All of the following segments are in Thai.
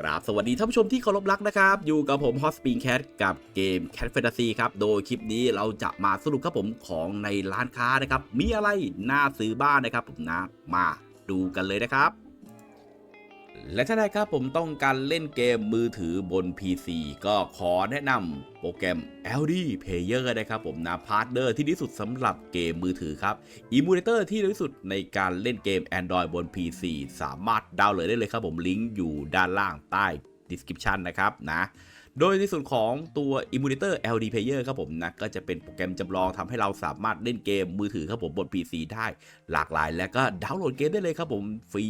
กราบสวัสดีท่านผู้ชมที่เคารพรักนะครับ อยู่กับผมฮอสปิงแคทกับเกม Cat Fantasy ครับ โดยคลิปนี้เราจะมาสรุปครับผมของในร้านค้านะครับ มีอะไรน่าซื้อบ้างนะครับผมนะ มาดูกันเลยนะครับ และถ้าใครครับผมต้องการเล่นเกมมือถือบน PC ก็ขอแนะนำโปรแกรม LD Player นะครับผมนะพาร์ทเนอร์ที่ดีสุดสำหรับเกมมือถือครับอิมูเลเตอร์ที่ดีสุดในการเล่นเกม Android บน PC สามารถดาวน์โหลดได้เลยครับผมลิงก์อยู่ด้านล่างใต้ description นะครับนะ โดยในส่วนของตัว Emulator LD Player ครับผมนะก็จะเป็นโปรแกรมจำลองทำให้เราสามารถเล่นเกมมือถือครับผมบน PC ได้หลากหลาย และก็ดาวน์โหลดเกมได้เลยครับผมฟรี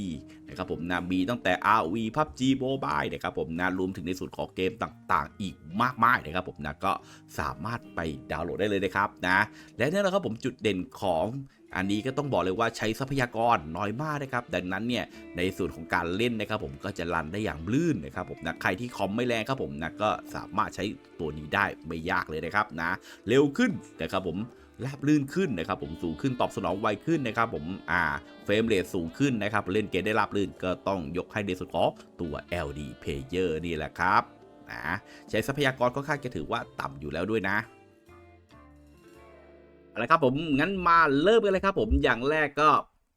นะครับผมนะมีตั้งแต่ RV PUBG Mobile นะครับผมนะรวมถึงในส่วนของเกมต่างๆ อีกมากมายนะครับผมนะก็สามารถไปดาวน์โหลดได้เลยนะครับนะและนี่แหละครับผมจุดเด่นของ อันนี้ก็ต้องบอกเลยว่าใช้ทรัพยากรน้อยมากนะครับ ดังนั้นเนี่ยในส่วนของการเล่นนะครับผมก็จะรันได้อย่างลื่นนะครับผมนะใครที่คอมไม่แรงครับผมนะก็สามารถใช้ตัวนี้ได้ไม่ยากเลยนะครับนะ เร็วขึ้นนะครับผมราบลื่นขึ้นนะครับผมสูงขึ้นตอบสนองไวขึ้นนะครับผมอ่าเฟรมเรทสูงขึ้นนะครับเล่นเกมได้ราบลื่นก็ต้องยกให้ในส่วนของตัว LD Player นี่แหละครับนะใช้ทรัพยากรค่อนข้างจะถือว่าต่ำอยู่แล้วด้วยนะ เอาละครับผมงั้นมาเริ่มกันเลยครับผมอย่างแรกก็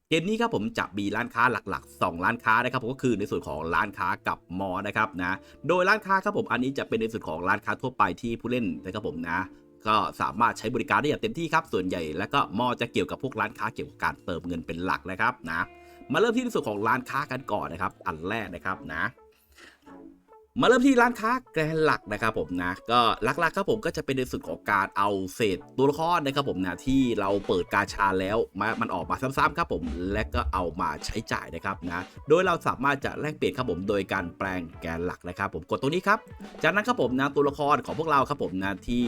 เกมนี้ครับผมจะมีร้านค้าหลักๆ 2 ร้านค้านะครับผมก็คือในส่วนของร้านค้ากับมอนะครับนะโดยร้านค้าครับผมอันนี้จะเป็นในส่วนของร้านค้าทั่วไปที่ผู้เล่นนะครับผมนะก็สามารถใช้บริการได้อย่างเต็มที่ครับส่วนใหญ่ แล้วก็มอจะเกี่ยวกับพวกร้านค้าเกี่ยวกับการเติมเงินเป็นหลักนะครับนะมาเริ่มที่ในส่วนของร้านค้ากันก่อนนะครับอันแรกนะครับนะ มาเริ่มที่ร้านค้าแกรนหลักนะครับผมนะก็หลักๆครับผมก็จะเป็นในส่วนของการเอาเศษตัวละครนะครับผมนะที่เราเปิดกาชาแล้วมามันออกมาซ้ำๆครับผมและก็เอามาใช้จ่ายนะครับนะโดยเราสามารถจะแลกเปลี่ยนครับผมโดยการแปลงแกนหลักนะครับ ผมกดตรงนี้ครับจากนั้นครับผมนะตัวละครของพวกเราครับผมนะที่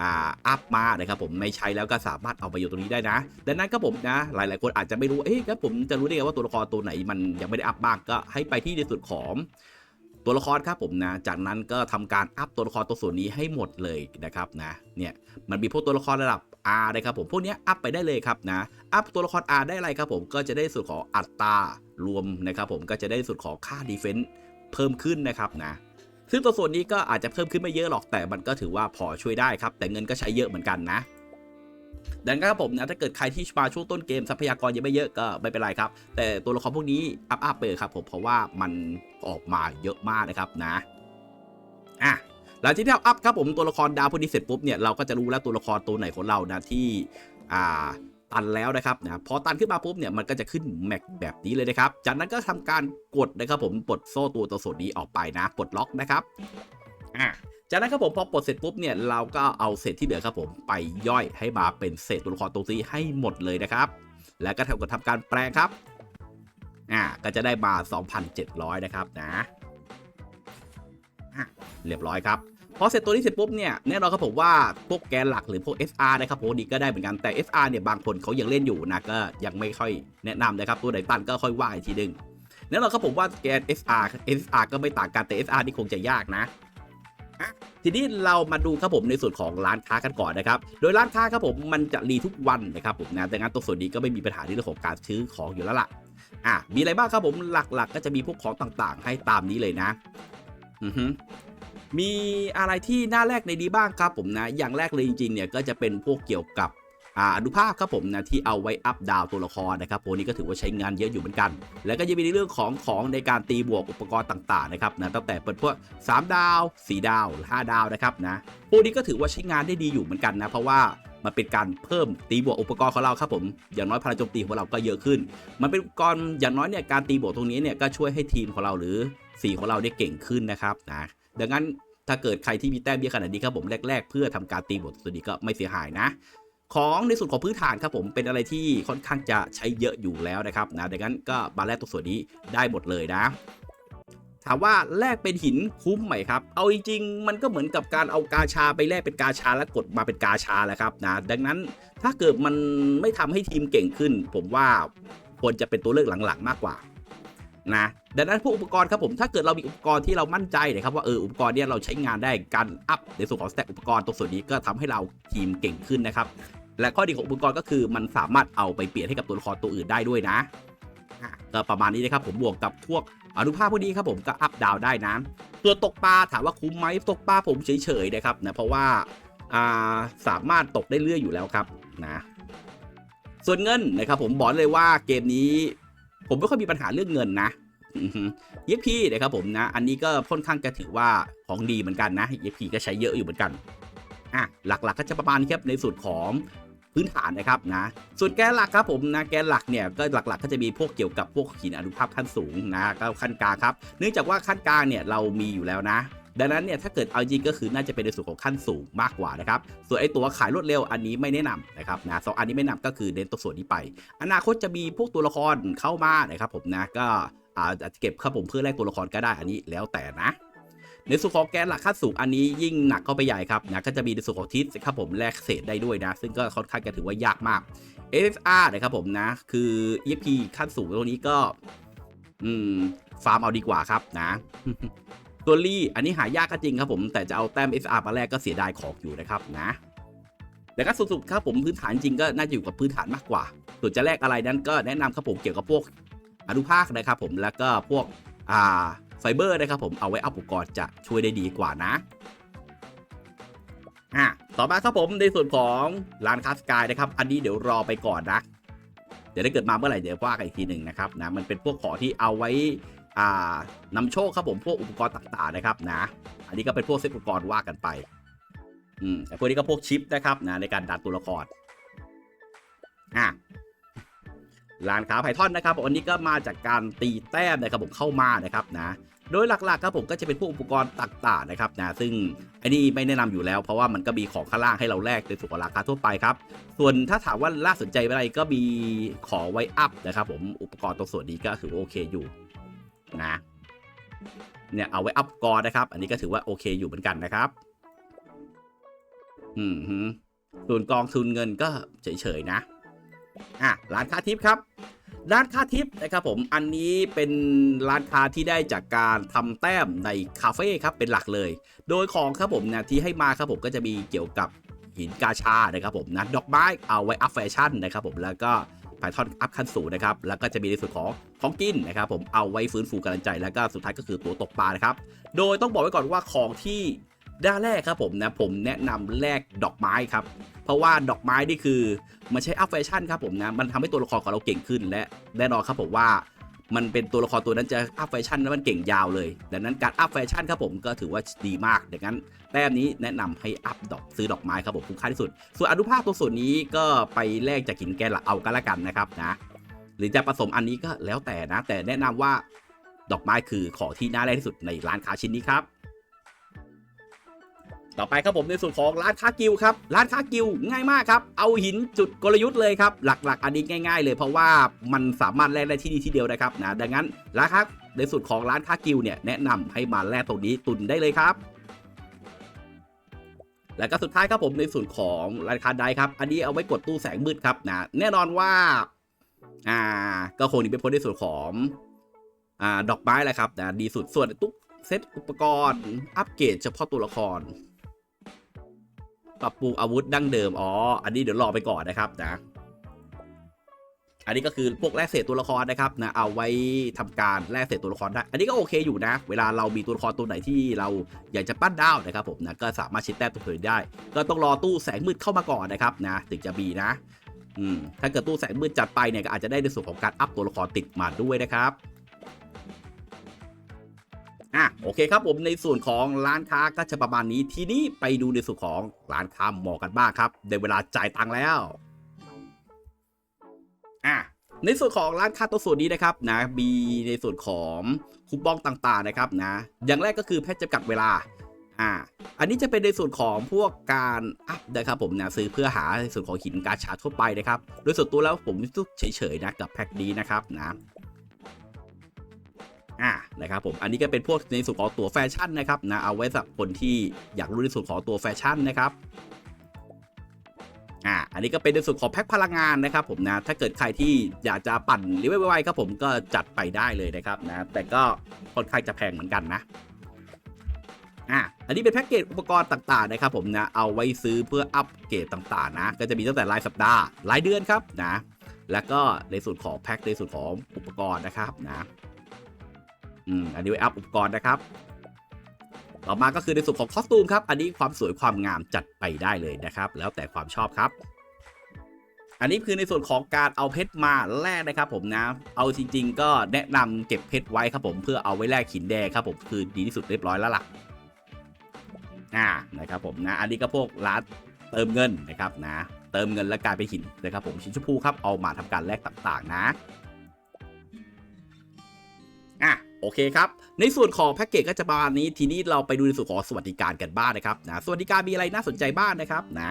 อ่าอัพมานะครับผมไม่ใช้แล้วก็สามารถเอาไปอยู่ตรงนี้ได้นะ ดังนั้นครับผมนะหลายๆคนอาจจะไม่รู้เอ๊ะครับผมจะรู้ได้ไงว่าตัวละครตัวไหนมันยังไม่ได้อัพบ้างก็ให้ไปที่ในส่วนของ ตัวละครครับผมนะ จากนั้นก็ทำการอัพตัวละครตัวส่วนนี้ให้หมดเลยนะครับนะเนี่ยมันมีพวกตัวละครระดับ R นะครับผมพวกนี้อัพไปได้เลยครับนะอัพตัวละคร R ได้อะไรครับผมก็จะได้ส่วนของอัตรารวมนะครับผมก็จะได้ส่วนของค่าดีเฟนซ์เพิ่มขึ้นนะครับนะซึ่งตัวส่วนนี้ก็อาจจะเพิ่มขึ้นไม่เยอะหรอกแต่มันก็ถือว่าพอช่วยได้ครับ แต่เงินก็ใช้เยอะเหมือนกันนะ ดังนั้นครับผมนะถ้าเกิดใครที่มาช่วงต้นเกมทรัพยากรยังไม่เยอะก็ไม่เป็นไรครับ แต่ตัวละครพวกนี้อัพอัพไปเลยครับผมเพราะว่ามันออกมาเยอะมากนะครับนะอะหลังจากที่เราอัพครับผมตัวละครดาวพวกนี้เสร็จปุ๊บเนี่ยเราก็จะรู้แล้วตัวละครตัวไหนของเรานะที่อ่าตันแล้วนะครับนะพอตันขึ้นมาปุ๊บเนี่ยมันก็จะขึ้นแม็กแบบนี้เลยนะครับ จากนั้นก็ทำการกดนะครับผมปลดโซ่ตัวตัวส่วนนี้ออกไปนะปลดล็อกนะครับอะ จากนั้นครับผมพอปลดเสร็จปุ๊บเนี่ยเราก็เอาเศษที่เหลือครับผมไปย่อยให้มาเป็นเศษตัวละครตัวนี้ให้หมดเลยนะครับ แล้วก็ทำการทำการแปลงครับอ่าก็จะได้มา 2,700 นะครับนะเรียบร้อยครับพอเสร็จตัวนี้เสร็จปุ๊บเนี่ยแน่นอนครับผมว่าพวกแกนหลักหรือพวก SR นะครับผมดีก็ได้เหมือนกันแต่ SR เนี่ยบางคนเขายังเล่นอยู่นะก็ยังไม่ค่อยแนะนำนะครับตัวไหนตันก็ค่อยว่าอีกทีหนึงแน่นอนครับผมว่าแกน SR SR ก็ไม่ต่างกันแต่ SR นี่คงจะยากนะ ทีนี้เรามาดูครับผมในส่วนของร้านค้ากันก่อนนะครับ โดยร้านค้าครับผมมันจะรีทุกวันนะครับผมนะแต่งานตรงส่วนนี้ก็ไม่มีปัญหาในเรื่องของการซื้อของอยู่แล้วล่ะอะมีอะไรบ้างครับผมหลักๆ ก็จะมีพวกของต่างๆ ให้ตามนี้เลยนะอือฮึมีอะไรที่หน้าแรกในดีบ้างครับผมนะ อย่างแรกเลยจริงๆเนี่ยก็จะเป็นพวกเกี่ยวกับ อ่าอนุภาพครับผมนะที่เอาไว้อัพดาวตัวละครนะครับพวนี้ก็ถือว่าใช้งานเยอะอยู่เหมือนกัน แล้วก็จะมีในเรื่องของของในการตีบวกอุปกรณ์ต่างๆนะครับนะตั้งแต่เปิดพวก 3 ดาว 4 ดาว 5 ดาวนะครับนะพวกนี้ก็ถือว่าใช้งานได้ดีอยู่เหมือนกันนะเพราะว่ามันเป็นการเพิ่มตีบวกอุปกรณ์ของเราครับผมอย่างน้อยพลังโจมตีของเราก็เยอะขึ้น มันเป็นอุปกรณ์อย่างน้อยเนี่ยการตีบวกตรงนี้เนี่ยก็ช่วยให้ทีมของเราหรือสีของเราได้เก่งขึ้นนะครับนะดังนั้นถ้าเกิดใครที่มีแต้มเยอะขนาดนี้ครับผมแรก ๆ เพื่อทำการตีบทตัวนี้ก็ไม่เสียหายนะ ของในส่วนของพื้นฐานครับผมเป็นอะไรที่ค่อนข้างจะใช้เยอะอยู่แล้วนะครับนะดังนั้นก็มาแลกตัวส่วนนี้ได้หมดเลยนะ ถามว่าแลกเป็นหินคุ้มไหมครับ เอาจริงๆมันก็เหมือนกับการเอากาชาไปแลกเป็นกาชาแล้วกดมาเป็นกาชาแหละครับนะดังนั้นถ้าเกิดมันไม่ทำให้ทีมเก่งขึ้น ผมว่าควรจะเป็นตัวเลือกหลังๆ มากกว่านะดังนั้นพวกอุปกรณ์ครับผมถ้าเกิดเรามีอุปกรณ์ที่เรามั่นใจนะครับว่าเอออุปกรณ์เนี้ยเราใช้งานได้การอัพในส่วนของสแต็กอุปกรณ์ตรงส่วนนี้ก็ทำให้เราทีมเก่งขึ้นนะครับ และข้อดีของอุปกรณ์ก็คือมันสามารถเอาไปเปลี่ยนให้กับตัวละครตัวอื่นได้ด้วยนะก็ประมาณนี้นะครับผมบวกกับพวกอนุภาคพวกนี้ครับผมก็อัพดาวได้นะส่วนตกปลาถามว่าคุ้มไหมตกปลาผมเฉยๆนะครับนะเพราะว่าาสามารถตกได้เรื่อยอยู่แล้วครับนะส่วนเงินนะครับผมบอกเลยว่าเกมนี้ ผมไม่ค่อยมีปัญหาเรื่องเงินนะยีพี่นะครับผมนะ อันนี้ก็ค่อนข้างจะถือว่าของดีเหมือนกันนะยีพี่ก็ใช้เยอะอยู่เหมือนกันอะหลักๆก็จะประมาณนี้ครับในส่วนของ พื้นฐานนะครับนะส่วนแกนหลักครับผมนะแกนหลักเนี่ยก็หลักๆ ก็จะมีพวกเกี่ยวกับพวกหินอนุภาคขั้นสูงนะก็ขั้นกลางครับเนื่องจากว่าขั้นกลางเนี่ยเรามีอยู่แล้วนะดังนั้นเนี่ยถ้าเกิดเอาจริงก็คือน่าจะเป็นในส่วนของขั้นสูงมากกว่านะครับ ส่วนไอตัวขายรวดเร็วอันนี้ไม่แนะนำนะครับนะสองอันนี้ไม่แนะนำก็คือเน้นตัวส่วนนี้ไป อนาคตจะมีพวกตัวละครเข้ามานะครับผมนะก็อาจจะเก็บครับผมเพื่อแลกตัวละครก็ได้อันนี้แล้วแต่นะ ในส่วนของแกนหลักขั้นสูงอันนี้ยิ่งหนักเข้าไปใหญ่ครับนะก็จะมีในส่วนของทิศครับผมแลกเศษได้ด้วยนะ ซึ่งก็ค่อนข้างจะถือว่ายากมาก SSR นะครับผมนะ คือ EFP ขั้นสูงตรงนี้ก็ อืม ฟาร์มเอาดีกว่าครับนะ ตัวลี่อันนี้หายากก็จริงครับผม แต่จะเอาแต้ม SR มาแรกก็เสียดายของอยู่นะครับนะแต่ก็สุดๆครับผมพื้นฐานจริงก็น่าจะอยู่กับพื้นฐานมากกว่า ส่วนจะแลกอะไรนั้นก็แนะนำครับผมเกี่ยวกับพวกอนุภาคนะครับผมแล้วก็พวกอ่า ไฟเบอร์นะครับผมเอาไว้อัพอุปกรณ์จะช่วยได้ดีกว่านะอะต่อมาครับผมในส่วนของร้านคาสกายนะครับ อันนี้เดี๋ยวรอไปก่อนนะ เดี๋ยวถ้าเกิดมาเมื่อไหร่เดี๋ยวว่ากันอีกทีหนึ่งนะครับนะมันเป็นพวกของที่เอาไว้อ่านำโชคครับผมพวกอุปกรณ์ต่างๆนะครับนะ อันนี้ก็เป็นพวกเซตอุปกรณ์ว่ากันไปอืมแต่พวกนี้ก็พวกชิปนะครับนะในการดัดตัวละครอะ ร้านค้าไพทอนนะครับผมอันนี้ก็มาจากการตีแต้มนะครับผมเข้ามานะครับนะโดยหลักๆครับผมก็จะเป็นพวกอุปกรณ์ต่างๆนะครับนะซึ่งอันนี้ไม่แนะนำอยู่แล้วเพราะว่ามันก็มีของข้างล่างให้เราแลกในส่วนของราคาทั่วไปครับ ส่วนถ้าถามว่าล่าสนใจอะไรก็มีขอไว้อัพนะครับผมอุปกรณ์ตรงส่วนนี้ก็ถือว่าโอเคอยู่นะเนี่ยเอาไว้อัพกรนะครับ อันนี้ก็ถือว่าโอเคอยู่เหมือนกันนะครับ อืมฮึส่วนกองทุนเงินก็เฉยๆนะอะร้านค้าทิปครับ ร้านค้าทิปนะครับผมอันนี้เป็นร้านค้าที่ได้จากการทำแต้มในคาเฟ่ครับเป็นหลักเลย โดยของครับผมนะที่ให้มาครับผมก็จะมีเกี่ยวกับหินกาชานะครับผมนะดอกไม้เอาไว้อัพแฟชั่นนะครับผมแล้วก็ไพทอนอัพขั้นสูงนะครับ แล้วก็จะมีในส่วนของของกินนะครับผมเอาไว้ฟื้นฟูกำลังใจ แล้วก็สุดท้ายก็คือตัวตกปลานะครับ โดยต้องบอกไว้ก่อนว่าของที่ ด้านแรกครับผมนะผมแนะนำแลกดอกไม้ครับ เพราะว่าดอกไม้นี่คือมันใช้อัพแฟชั่นครับผมนะมันทำให้ตัวละครของเราเก่งขึ้นและแน่นอนครับผมว่ามันเป็นตัวละครตัวนั้นจะอัพแฟชั่นแล้วมันเก่งยาวเลย ดังนั้นการอัพแฟชั่นครับผมก็ถือว่าดีมาก ดังนั้นแต้มนี้แนะนำให้อัพดอกซื้อดอกไม้ครับผมคุ้มค่าที่สุด ส่วนอนุภาคตัวส่วนนี้ก็ไปแลกจากหินแกนหลักเอากันละกันนะครับนะ หรือจะผสมอันนี้ก็แล้วแต่นะ แต่แนะนำว่าดอกไม้คือของที่น่าแรกที่สุดในร้านค้าชิ้นนี้ครับ ต่อไปครับผมในส่วนของร้านค้ากิวครับร้านค้ากิวง่ายมากครับเอาหินจุดกลยุทธ์เลยครับหลักๆ อันนี้ง่าย ๆ เลย เพราะว่ามันสามารถแลกได้ที่นี่ที่เดียวนะครับนะดังนั้นร้านค้าในส่วนของร้านค้ากิวเนี่ยแนะนำให้มาแลกตรงนี้ตุนได้เลยครับแล้วก็สุดท้ายครับผมในส่วนของร้านค้าใดครับ อันนี้เอาไว้กดตู้แสงมืดครับนะแน่นอนว่าอ่าก็คงนีไปพ้นในส่วนของอ่าดอกไม้แหละครับนะดีสุดส่วนตุ๊กเซตอุปกรณ์อัปเกรดเฉพาะตัวละคร ปรับปรุงอาวุธดั้งเดิม อ๋อ อันนี้เดี๋ยวรอไปก่อนนะครับนะ อันนี้ก็คือพวกแลกเศษตัวละครนะครับนะ เอาไว้ทำการแลกเศษตัวละครได้ อันนี้ก็โอเคอยู่นะ เวลาเรามีตัวละครตัวไหนที่เราอยากจะปั้นดาวนะครับผมนะ ก็สามารถชิดแต้มตัวเผยได้ ก็ต้องรอตู้แสงมืดเข้ามาก่อนนะครับนะ ถึงจะมีนะ อืม ถ้าเกิดตู้แสงมืดจัดไปเนี่ยก็อาจจะได้ในส่วนของการอัพตัวละครติดมาด้วยนะครับ อะโอเคครับผมในส่วนของร้านค้าก็จะประมาณนี้ทีนี้ไปดูในส่วนของร้านค้าหมอกันบ้างครับในเวลาจ่ายตังค์แล้วอะในส่วนของร้านค้าตัวส่วนนี้นะครับนะมีในส่วนของคูปองต่างๆนะครับนะอย่างแรกก็คือแพทย์จำกัดเวลาอ่าอันนี้จะเป็นในส่วนของพวกการอัพนะครับผมนะซื้อเพื่อหาในส่วนของหินกาชาทั่วไปนะครับ โดยส่วนตัวแล้วผมเฉยๆนะกับแพ็คนี้นะครับนะ อ่านะครับผมอันนี้ก็เป็นพวกในส่วนของตัวแฟชั่นนะครับนะเอาไว้สำหรับคนที่อยากรู้ในส่วนของตัวแฟชั่นนะครับอ่าอันนี้ก็เป็นในส่วนของแพ็คพลังงานนะครับผมนะถ้าเกิดใครที่อยากจะปั่นหรือไวๆครับผมก็จัดไปได้เลยนะครับนะแต่ก็ค่อนข้างจะแพงเหมือนกันนะอ่าอันนี้เป็นแพ็กเกจอุปกรณ์ต่างๆนะครับผมนะเอาไว้ซื้อเพื่ออัปเกรดต่างๆนะก็จะมีตั้งแต่รายสัปดาห์รายเดือนครับนะแล้วก็ในส่วนของแพ็คในส่วนของอุปกรณ์นะครับนะ อืมอันนี้ไว้อัพอุปกรณ์นะครับ ต่อมาก็คือในส่วนของคอสตูมครับ อันนี้ความสวยความงามจัดไปได้เลยนะครับ แล้วแต่ความชอบครับ อันนี้คือในส่วนของการเอาเพชรมาแลกนะครับ ผมนะ เอาจริง ๆ ก็แนะนำเก็บเพชรไว้ครับผมเพื่อเอาไว้แลกหินแดงครับผมคือดีที่สุดเรียบร้อยแล้วล่ะอ่านะครับผมนะ อันนี้ก็พวกร้านเติมเงินนะครับนะ เติมเงินและกลายเป็นหินนะครับผมชิ้นชมพูครับเอามาทำการแลกต่างๆนะ โอเคครับ ในส่วนของแพ็กเกจก็จะประมาณนี้ ทีนี้เราไปดูในส่วนของสวัสดิการกันบ้างนะครับนะสวัสดิการมีอะไรน่าสนใจบ้างนะครับนะ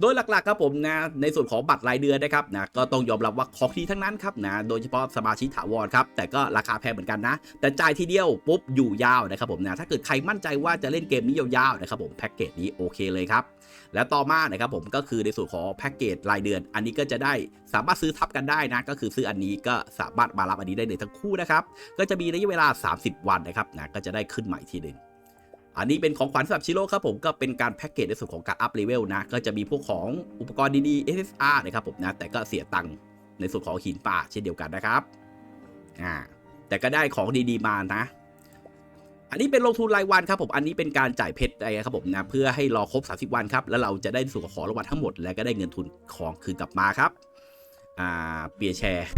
โดยหลักๆครับผมนะในส่วนของบัตรรายเดือนนะครับนะก็ต้องยอมรับว่าของดีทั้งนั้นครับนะโดยเฉพาะสมาชิกถาวรครับแต่ก็ราคาแพงเหมือนกันนะ แต่จ่ายทีเดียวปุ๊บอยู่ยาวนะครับผมนะถ้าเกิดใครมั่นใจว่าจะเล่นเกมนี้ยาวๆนะครับผมแพ็กเกจนี้โอเคเลยครับแล้วต่อมานะครับผมก็คือในส่วนของแพ็กเกจรายเดือน อันนี้ก็จะได้สามารถซื้อทับกันได้นะก็คือซื้ออันนี้ก็สามารถมารับอันนี้ได้เลยทั้งคู่นะครับก็จะมีระยะเวลา 30 วันนะครับนะก็จะได้ขึ้นใหม่ทีหนึ่ง อันนี้เป็นของขวัญสำหรับชิโร่ครับผมก็เป็นการแพ็กเกจในส่วนของการอัพเลเวลนะ ก็จะมีพวกของอุปกรณ์ดีๆ SSR นะครับผมนะ แต่ก็เสียตังค์ในส่วนของหินป่าเช่นเดียวกันนะครับอ่าแต่ก็ได้ของดีๆมานะ อันนี้เป็นลงทุนรายวันครับผม อันนี้เป็นการจ่ายเพชรอะไรครับผมนะ เพื่อให้รอครบ 30 วันครับ แล้วเราจะได้ส่วนของรางวัลทั้งหมด แล้วก็ได้เงินทุนของคืนกลับมาครับ อ่าเปียแชร์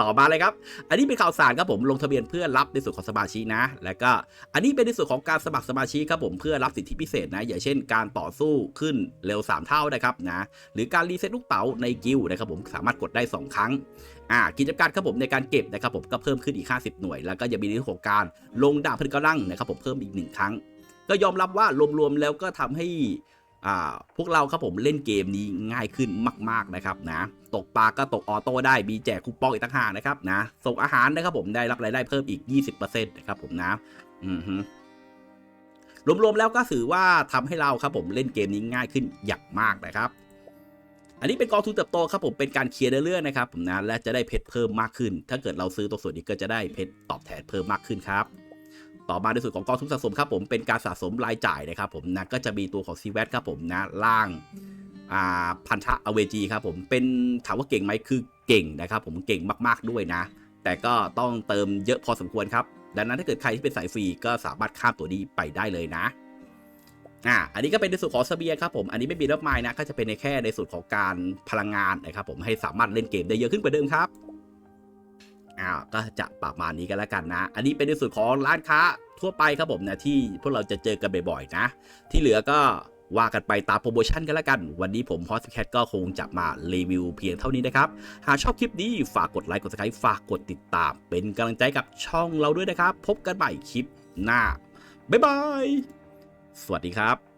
ต่อมาเลยครับ อันนี้เป็นข่าวสารครับผมลงทะเบียนเพื่อรับในส่วนของสมาชิกนะ แล้วก็อันนี้เป็นในส่วนของการสมัครสมาชิกครับผมเพื่อรับสิทธิพิเศษนะ อย่างเช่น การต่อสู้ขึ้นเร็ว 3 เท่านะครับนะหรือการรีเซ็ตลูกเต๋าในกิลนะครับผมสามารถกดได้ 2 ครั้งอ่ากิจการครับผมในการเก็บนะครับผมก็เพิ่มขึ้นอีก 50 หน่วย แล้วก็ยังมีในเรื่องของการลงดาบพลกำลังนะครับผมเพิ่มอีก 1 ครั้ง ก็ยอมรับว่ารวมๆแล้วก็ทำให้ พวกเราครับผมเล่นเกมนี้ง่ายขึ้นมาก ๆ นะครับนะตกปลาก็ตกออโต้ได้มีแจกคูปองอีกต่างหากนะครับนะส่งอาหารนะครับผมได้รับรายได้เพิ่มอีก 20%นะครับผมนะอือฮึรวมๆแล้วก็ถือว่าทำให้เราครับผมเล่นเกมนี้ง่ายขึ้นอย่างมากนะครับ อันนี้เป็นกองทุนเติบโตครับผมเป็นการเคลียร์เรื่อยๆนะครับผมนะและจะได้เพชรเพิ่มมากขึ้น ถ้าเกิดเราซื้อตัวส่วนนี้ก็จะได้เพชรตอบแทนเพิ่มมากขึ้นครับ ต่อมาในส่วนของกองทุนสะสมครับผมเป็นการสะสมรายจ่ายนะครับผมนะก็จะมีตัวของซีแวครับผมนะล่างอ่าพันธะอเวจีครับผมเป็นถามว่าเก่งไหมคือเก่งนะครับผมเก่งมากๆด้วยนะ แต่ก็ต้องเติมเยอะพอสมควรครับ ดังนั้นถ้าเกิดใครที่เป็นสายฟรีก็สามารถข้ามตัวนี้ไปได้เลยนะอ่าอันนี้ก็เป็นในส่วนของเบียครับผมอันนี้ไม่มีรถไม้นะก็จะเป็นในแค่ในส่วนของการพลังงานนะครับผมให้สามารถเล่นเกมได้เยอะขึ้นกว่าเดิมครับ อ่าก็จะประมาณนี้กันแล้วกันนะ อันนี้เป็นในส่วนของร้านค้าทั่วไปครับผมนะที่พวกเราจะเจอกันบ่อยๆนะ ที่เหลือก็ว่ากันไปตามโปรโมชั่นกันแล้วกัน วันนี้ผมพอสแคทก็คงจะมารีวิวเพียงเท่านี้นะครับ หากชอบคลิปนี้ฝากกดไลค์กด subscribe ฝากกดติดตาม เป็นกำลังใจกับช่องเราด้วยนะครับ พบกันใหม่คลิปหน้า บ๊ายบาย สวัสดีครับ